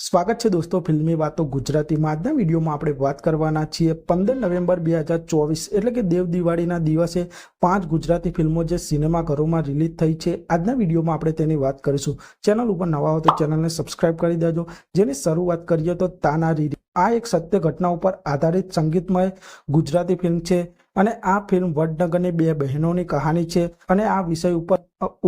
સ્વાગત છે દોસ્તો ફિલ્મી વાતો ગુજરાતીમાં આજના વિડીયોમાં આપણે વાત કરવાના છીએ પંદર નવેમ્બર બે હજાર ચોવીસ, એટલે કે દેવ દિવાળીના દિવસે પાંચ ગુજરાતી ફિલ્મો જે સિનેમાઘરોમાં રિલીઝ થઈ છે. આજના વિડીયોમાં આપણે તેની વાત કરીશું. ચેનલ ઉપર નવા હો તો ચેનલને સબસ્ક્રાઇબ કરી દેજો. જેની શરૂઆત કરીએ તો તાના રીરી આ એક સત્ય ઘટના ઉપર આધારિત સંગીતમય ગુજરાતી ફિલ્મ છે. અને આ ફિલ્મ વડનગરની બે બહેનોની કહાની છે અને આ વિષય ઉપર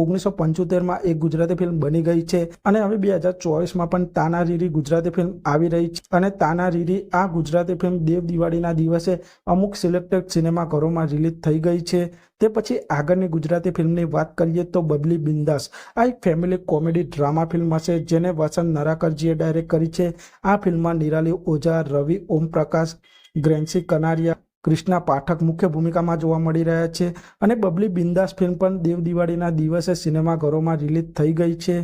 ઓગણીસો પંચોતેરમાં એક ગુજરાતી ફિલ્મ બની ગઈ છે અને હવે બે હજાર ચોવીસમાં પણ તાના રીરી ગુજરાતી ફિલ્મ આવી રહી છે અને તાના રીરી આ ગુજરાતી ફિલ્મ દેવ દિવાળીના દિવસે અમુક સિલેક્ટેડ સિનેમાઘરોમાં રિલીઝ થઈ ગઈ છે. તે પછી આગળની ગુજરાતી ફિલ્મની વાત કરીએ તો બબલી બિંદાસ, આ એક ફેમિલી કોમેડી ડ્રામા ફિલ્મ હશે જેને વસંત નરાકરજીએ ડાયરેક્ટ કરી છે. આ ફિલ્મમાં નિરાલી ઓઝા, રવિ, ઓમપ્રકાશ, ગ્રેન્સી કનારિયા કૃષ્ણા પાઠક મુખ્ય ભૂમિકામાં જોવા મળી રહ્યા છે અને બબલી બિંદાસ ફિલ્મ પણ દેવ દિવાળીના દિવસે સિનેમાઘરોમાં રિલીઝ થઈ ગઈ છે.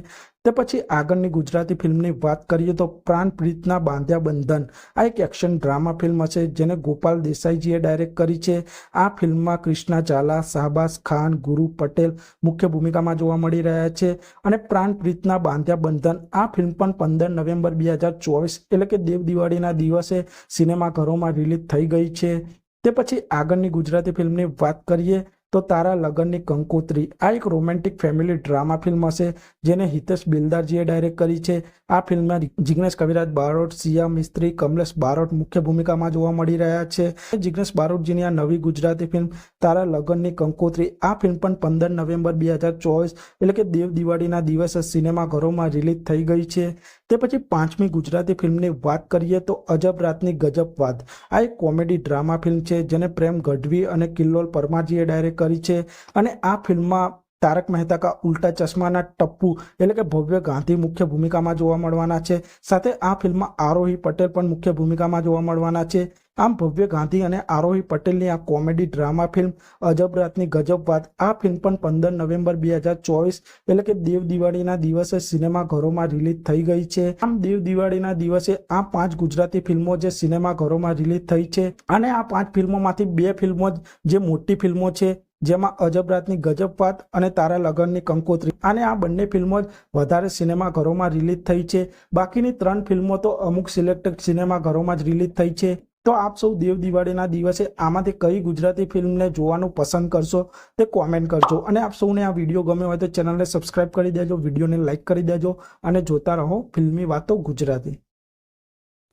તે પછી આગળની ગુજરાતી ફિલ્મની વાત કરીએ તો પ્રાણ પ્રીતના બાંધ્યા બંધન, આ એક એક્શન ડ્રામા ફિલ્મ હશે જેને ગોપાલ દેસાઈજીએ ડાયરેક્ટ કરી છે. આ ફિલ્મમાં કૃષ્ણા ઝાલા, શાહબાઝ ખાન, ગુરુ પટેલ મુખ્ય ભૂમિકામાં જોવા મળી રહ્યા છે અને પ્રાણ પ્રીતના બાંધ્યા બંધન, આ ફિલ્મ પણ પંદર નવેમ્બર બે હજાર ચોવીસ એટલે કે દેવ દિવાળીના દિવસે સિનેમાઘરોમાં રિલીઝ થઈ ગઈ છે. તે પછી આગળની ગુજરાતી ફિલ્મની વાત કરીએ તો તારા લગનની કંકોત્રી. આ એક રોમેન્ટિક ફેમિલી ડ્રામા ફિલ્મ હશે, જેને હિતેશ બિલદારજીએ ડાયરેક્ટ કરી છે. આ ફિલ્મમાં જિગ્નેશ કવિરાજ બારોટ, સિયા મિસ્ત્રી, કમલેશ બારોટ મુખ્ય ભૂમિકામાં જોવા મળી રહ્યા છે. જિગ્નેશ બારોટજીની આ નવી ગુજરાતી ફિલ્મ, તારા લગનની કંકોત્રી, આ ફિલ્મ પણ પંદર નવેમ્બર બે હજાર ચોવીસ, એટલે કે દેવ દિવાળીના દિવસે સિનેમાઘરોમાં રિલીઝ થઈ ગઈ છે. તે પછી પાંચમી ગુજરાતી ફિલ્મની વાત કરીએ તો અજબ રાતની ગજબ વાત. આ એક કોમેડી ડ્રામા ફિલ્મ છે, જેને પ્રેમ ગઢવી અને કિલ્લોલ પરમારજીએ ડાયરેક્ટ કરી છે. અને આ ફિલ્મમાં તારક મહેતા કા ઉલ્ટા ચશ્માના ટપ્પુ એટલે કે ભવ્ય ગાંધી મુખ્ય ભૂમિકામાં જોવા મળવાના છે. સાથે આ ફિલ્મમાં આરોહી પટેલ પણ મુખ્ય ભૂમિકામાં જોવા મળવાના છે. આમ ભવ્ય ગાંધી અને આરોહી પટેલની આ કોમેડી ડ્રામા ફિલ્મ અજબ રાતની ગજબ વાત આ ફિલ્મ પણ પંદર નવેમ્બર બે હજાર ચોવીસ એટલે કે દેવ દિવાળીના દિવસે સિનેમાઘરોમાં રિલીઝ થઈ ગઈ છે. આમ દેવ દિવાળીના દિવસે આ પાંચ ગુજરાતી ફિલ્મો જે સિનેમાઘરોમાં રિલીઝ થઈ છે. અને આ પાંચ ફિલ્મોમાંથી બે ફિલ્મો જે મોટી ફિલ્મો છે જેમાં અજબ રાતની ગજબ વાત અને તારા લગનની કંકોત્રી. અને આ બંને ફિલ્મો જ વધારે સિનેમાઘરોમાં રિલીઝ થઈ છે. બાકીની ત્રણ ફિલ્મો તો અમુક સિલેક્ટેડ સિનેમાઘરોમાં જ રિલીઝ થઈ છે. તો આપ સૌ દેવ દિવાળીના દિવસે આમાંથી કઈ ગુજરાતી ફિલ્મને જોવાનું પસંદ કરશો તે કોમેન્ટ કરજો. અને આપ સૌને આ વીડિયો ગમ્યો હોય તો ચેનલને સબસ્ક્રાઇબ કરી દેજો, વિડીયોને લાઇક કરી દેજો અને જોતા રહો ફિલ્મી વાતો ગુજરાતી.